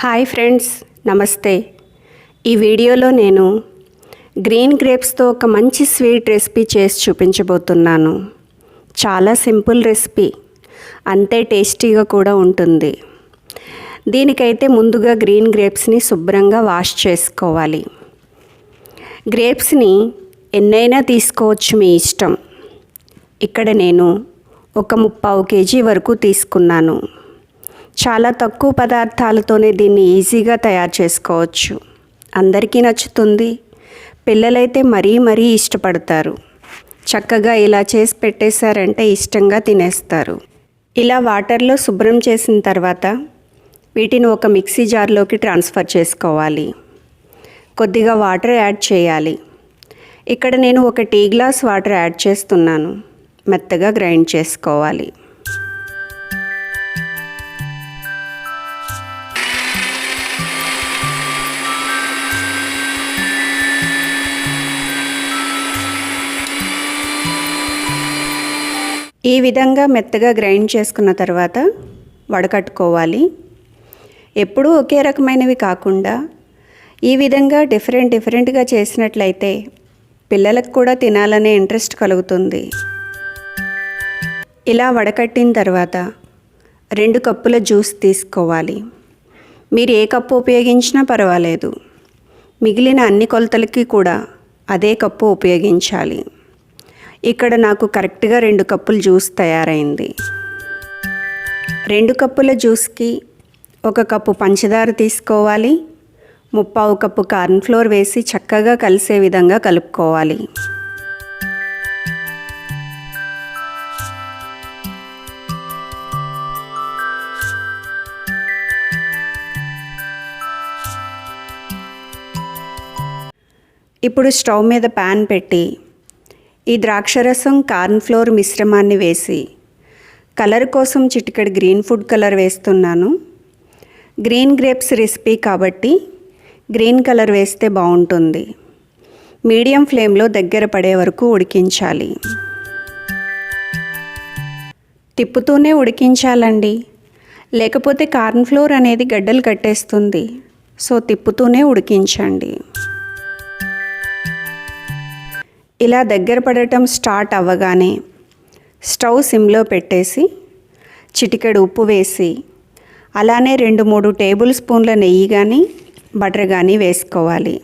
Hi friends నమస్తే. ఈ వీడియోలో నేను గ్రీన్ గ్రేప్స్తో ఒక మంచి స్వీట్ రెసిపీ చేసి చూపించబోతున్నాను. చాలా సింపుల్ రెసిపీ అంతే టేస్టీగా కూడా ఉంటుంది. దీనికైతే ముందుగా గ్రీన్ గ్రేప్స్ని శుభ్రంగా వాష్ చేసుకోవాలి. గ్రేప్స్ని ఎన్నైనా తీసుకోవచ్చు మీ ఇష్టం. ఇక్కడ నేను ఒక ముప్పావు కేజీ వరకు తీసుకున్నాను. చాలా తక్కువ పదార్థాలతోనే దీన్ని ఈజీగా తయారు చేసుకోవచ్చు. అందరికీ నచ్చుతుంది. పిల్లలైతే మరీ మరీ ఇష్టపడతారు. చక్కగా ఇలా చేసి పెట్టేశారంటే ఇష్టంగా తినేస్తారు. ఇలా వాటర్లో శుభ్రం చేసిన తర్వాత వీటిని ఒక మిక్సీ జార్లోకి ట్రాన్స్ఫర్ చేసుకోవాలి. కొద్దిగా వాటర్ యాడ్ చేయాలి. ఇక్కడ నేను ఒక టీ గ్లాస్ వాటర్ యాడ్ చేస్తున్నాను. మెత్తగా గ్రైండ్ చేసుకోవాలి. ఈ విధంగా మెత్తగా గ్రైండ్ చేసుకున్న తర్వాత వడకట్టుకోవాలి. ఎప్పుడూ ఒకే రకమైనవి కాకుండా ఈ విధంగా డిఫరెంట్ డిఫరెంట్గా చేసినట్లయితే పిల్లలకు కూడా తినాలనే ఇంట్రెస్ట్ కలుగుతుంది. ఇలా వడకట్టిన తర్వాత రెండు కప్పుల జ్యూస్ తీసుకోవాలి. మీరు ఏ కప్పు ఉపయోగించినా పర్వాలేదు. మిగిలిన అన్ని కొలతలకి కూడా అదే కప్పు ఉపయోగించాలి. ఇక్కడ నాకు కరెక్ట్గా రెండు కప్పుల జ్యూస్ తయారైంది. రెండు కప్పుల జ్యూస్కి ఒక కప్పు పంచదార తీసుకోవాలి. ముప్పావు కప్పు కార్న్ఫ్లోర్ వేసి చక్కగా కలిసే విధంగా కలుపుకోవాలి. ఇప్పుడు స్టవ్ మీద ప్యాన్ పెట్టి ఈ ద్రాక్షరసం కార్న్ఫ్లోర్ మిశ్రమాన్ని వేసి కలర్ కోసం చిటికెడు గ్రీన్ ఫుడ్ కలర్ వేస్తున్నాను. గ్రీన్ గ్రేప్స్ రెసిపీ కాబట్టి గ్రీన్ కలర్ వేస్తే బాగుంటుంది. మీడియం ఫ్లేమ్లో దగ్గర పడే వరకు ఉడికించాలి. తిప్పుతూనే ఉడికించాలండి. లేకపోతే కార్న్ఫ్లోర్ అనేది గడ్డలు కట్టేస్తుంది. సో తిప్పుతూనే ఉడికించండి. ఇలా దగ్గర పడటం స్టార్ట్ అవ్వగానే స్టవ్ సిమ్లో పెట్టేసి చిటికెడు ఉప్పు వేసి అలానే రెండు మూడు టేబుల్ స్పూన్ల నెయ్యి కానీ బటర్ కానీ వేసుకోవాలి.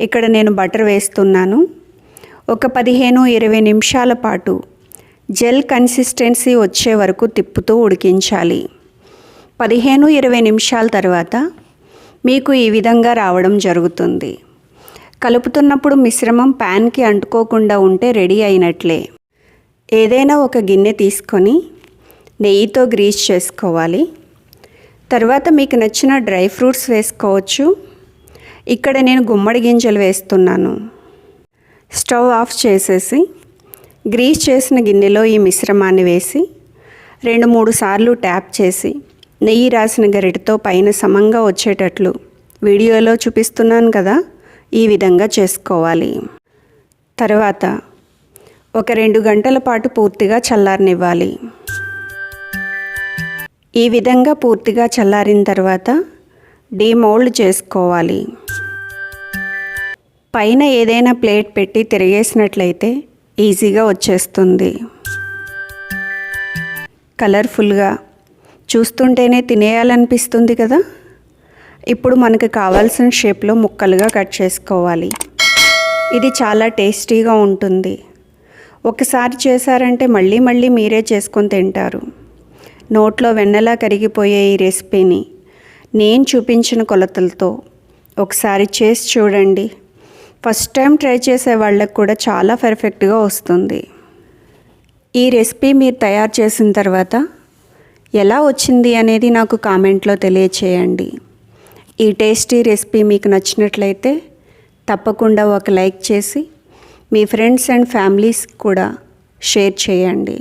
ఇక్కడ నేను బటర్ వేస్తున్నాను. ఒక పదిహేను ఇరవై నిమిషాల పాటు జెల్ కన్సిస్టెన్సీ వచ్చే వరకు తిప్పుతూ ఉడికించాలి. పదిహేను ఇరవై నిమిషాల తర్వాత మీకు ఈ విధంగా రావడం జరుగుతుంది. కలుపుతున్నప్పుడు మిశ్రమం ప్యాన్కి అంటుకోకుండా ఉంటే రెడీ అయినట్లే. ఏదైనా ఒక గిన్నె తీసుకొని నెయ్యితో గ్రీస్ చేసుకోవాలి. తర్వాత మీకు నచ్చిన డ్రై ఫ్రూట్స్ వేసుకోవచ్చు. ఇక్కడ నేను గుమ్మడి గింజలు వేస్తున్నాను. స్టవ్ ఆఫ్ చేసేసి గ్రీస్ చేసిన గిన్నెలో ఈ మిశ్రమాన్ని వేసి రెండు మూడు సార్లు ట్యాప్ చేసి నెయ్యి రాసిన గరిటతో పైన సమంగా వచ్చేటట్లు వీడియోలో చూపిస్తున్నాను కదా. ఈ విధంగా చేసుకోవాలి. తర్వాత ఒక రెండు గంటల పాటు పూర్తిగా చల్లారనివ్వాలి. ఈ విధంగా పూర్తిగా చల్లారిన తర్వాత డీమోల్డ్ చేసుకోవాలి. పైన ఏదైనా ప్లేట్ పెట్టి తిరిగేసినట్లయితే ఈజీగా వచ్చేస్తుంది. కలర్ఫుల్గా చూస్తుంటేనే తినేయాలనిపిస్తుంది కదా? ఇప్పుడు మనకు కావాల్సిన షేప్లో ముక్కలుగా కట్ చేసుకోవాలి. ఇది చాలా టేస్టీగా ఉంటుంది. ఒకసారి చేశారంటే మళ్ళీ మళ్ళీ మీరే చేసుకొని తింటారు. నోట్లో వెన్నలా కరిగిపోయే ఈ రెసిపీని నేను చూపించిన కొలతలతో ఒకసారి చేసి చూడండి. ఫస్ట్ టైం ట్రై చేసే వాళ్ళకు కూడా చాలా పర్ఫెక్ట్గా వస్తుంది. ఈ రెసిపీ మీరు తయారు చేసిన తర్వాత ఎలా వచ్చింది అనేది నాకు కామెంట్లో తెలియచేయండి. ఈ టేస్టీ రెసిపీ మీకు నచ్చినట్లయితే తప్పకుండా ఒక లైక్ చేసి మీ ఫ్రెండ్స్ అండ్ ఫ్యామిలీస్ కూడా షేర్ చేయండి.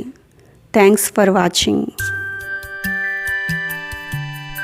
Thanks for watching.